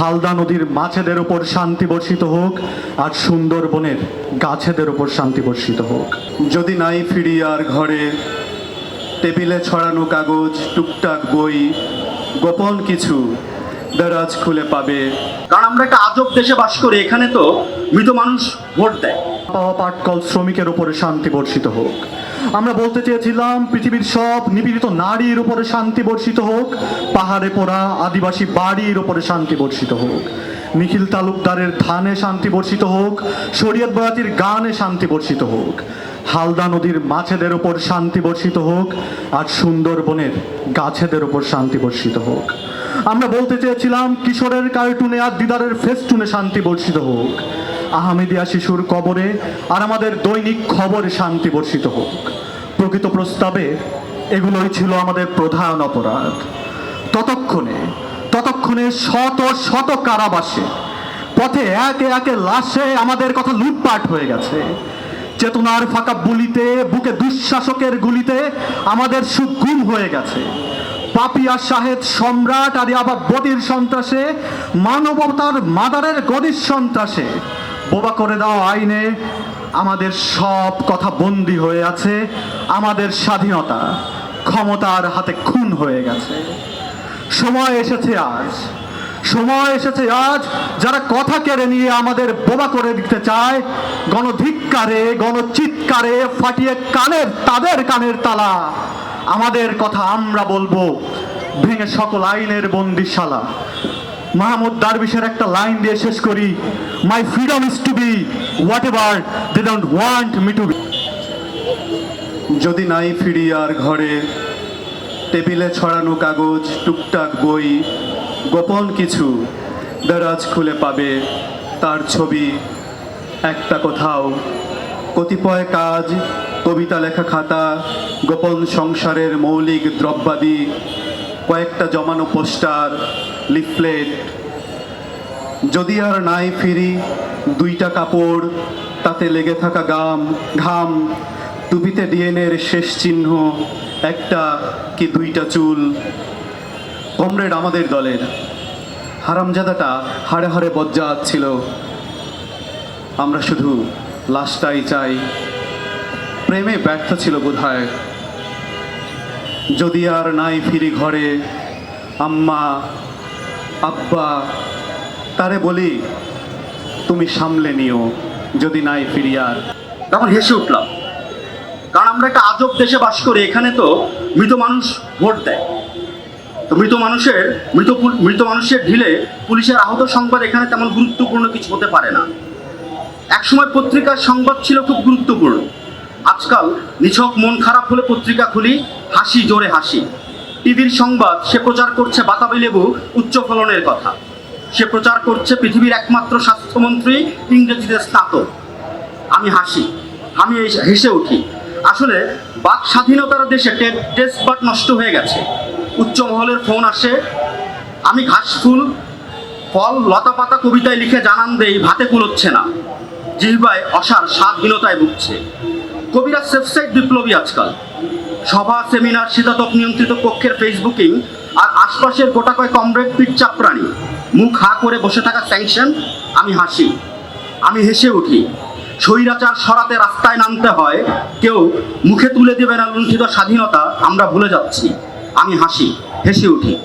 হালদা নদীর মাছেদের ওপর শান্তি বর্ষিত হোক, আর সুন্দরবনের গাছেদের ওপর শান্তি বর্ষিত হোক। যদি নাই ফিরি আর ঘরে, টেবিলে ছড়ানো কাগজ, টুকটাক বই, গোপন কিছু দরাজ খুলে পাবে। কারণ আমরা একটা আজব দেশে বাস করি, এখানে তো মৃত মানুষ ভোট দেয়। পাওয়া পাটকল শ্রমিকের উপরে শান্তি বর্ষিত হোক। আমরা বলতে চেয়েছিলাম, পৃথিবীর সব নিপীড়িত নারীর উপরে শান্তি বর্ষিত হোক, পাহাড়ে পোড়া আদিবাসী বাড়ির উপরে শান্তি বর্ষিত হোক, নিখিল তালুকদারের ধানে শান্তি বর্ষিত হোক, শরীয়ত বয়াতির গানে শান্তি বর্ষিত হোক, হালদা নদীর মাছেদের ওপর শান্তি বর্ষিত হোক, আর সুন্দরবনের গাছেদের ওপর শান্তি বর্ষিত হোক। আমরা বলতে চেয়েছিলাম, কিশোরের কার্টুনে আর দিদারের ফেস্টুনে শান্তি বর্ষিত হোক। আহমেদিয়া শিশুর কবরে আর আমাদের দৈনিক খবরে শান্তি বর্ষিত হোক। প্রকৃত প্রস্তাবে এগুলোই ছিল আমাদের প্রধান অপরাধ। ততক্ষণে ততক্ষণে শত শত কারাবাসে, পথে একে একে লাশে আমাদের কথা লুটপাট হয়ে গেছে। চেতনার ফাঁকা বুলিতে, বুকে দুঃশাসকের গুলিতে আমাদের সুখ গুম হয়ে গেছে। পাপিয়া শাহেদ সম্রাট আর আবার বদির সন্ত্রাসে, মানবতার মাদারের গদির সন্ত্রাসে বোবা করে দেওয়া আইনে আমাদের সব কথা বন্দি হয়ে আছে। আমাদের স্বাধীনতা ক্ষমতার হাতে খুন হয়ে গেছে। সময় এসেছে আজ। সময় এসেছে আজ। যারা কথা কেড়ে নিয়ে আমাদের বোবা করে দিতে চায়, গণধিক্কারে, গণচিৎকারে ফাটিয়ে কানের, তাদের কানের তালা। আমাদের কথা আমরা বলব, ভেঙে সকল আইনের বন্দিশালা। মাহমুদ দারবিশের একটা লাইন দিয়ে শেষ করি। My freedom is to be whatever they don't want me to be যদি নাই ফিরি আর ঘরে, টেবিলে ছড়ানো কাগজ, টুকটাক বই, গোপন কিছু দরাজ খুলে পাবে, তার ছবি, একটা কোথাও। কতিপয় কাজ, কবিতা লেখা খাতা, গোপন সংসারের মৌলিক দ্রব্যাদি, কয়েকটা জমানো পোস্টার লিফলেট যদি আর নাই ফিরি দুইটা কাপড়, তাতে লেগে থাকা গাম, ঘাম, টুপিতে ডিএনএর শেষ চিহ্ন, একটা কি দুইটা চুল। কমরেড আমাদের দলের। হারামজাদাটা হাড়ে হাড়ে বজ্জাত ছিল। আমরা শুধু লাশটাই চাই। প্রেমে ব্যর্থ ছিল বোধহয়। যদি আর নাই ফিরি ঘরে, আম্মা আব্বা, তারে বলি, তুমি সামলে নিও, যদি নাই ফিরিয়ার তখন হেসে উঠলাম। কারণ আমরা একটা আজব দেশে বাস করি, এখানে তো মৃত মানুষ ভোট দেয়। তো মৃত মানুষের, মৃত মৃত মানুষের ঢিলে পুলিশের আহত সংবাদ এখানে তেমন গুরুত্বপূর্ণ কিছু হতে পারে না। একসময় পত্রিকার সংবাদ ছিল খুব গুরুত্বপূর্ণ। আজকাল নিছক মন খারাপ হলে পত্রিকা খুলি, হাসি জোরে হাসি। টিভির সংবাদ, সে প্রচার করছে বাতাবি লেবু, উচ্চ ফলনের কথা। সে প্রচার করছে পৃথিবীর একমাত্র স্বাস্থ্যমন্ত্রী ইংরেজিতে স্নাতক। আমি হাসি, আমি হেসে উঠি। আসলে, বাক স্বাধীনতার দেশে টেস্ট বাট নষ্ট হয়ে গেছে। উচ্চ মহলের ফোন আসে, আমি ঘাস ফুল লতা পাতা কবিতায় লিখে জানান দেই, ভাতে কুলোচ্ছে না। জিহ্বায় অসার স্বাধীনতায় ভুগছে। কবিরা সেফসাইট বিপ্লবী আজকাল। সভা, সেমিনার শীতাতক নিয়ন্ত্রিত কক্ষের ফেসবুকিং আর আশপাশের গোটা কয় কমরেড পিঠ চাপড়ানি মুখ হা করে বসে থাকা স্যাংশন, আমি হাসি। আমি হেসে উঠি। স্বৈরাচার সরাতে রাস্তায় নামতে হয়। কেউ মুখে তুলে দেবে না লুণ্ঠিত স্বাধীনতা, আমরা ভুলে যাচ্ছি। আমি হাসি, হেসে উঠি।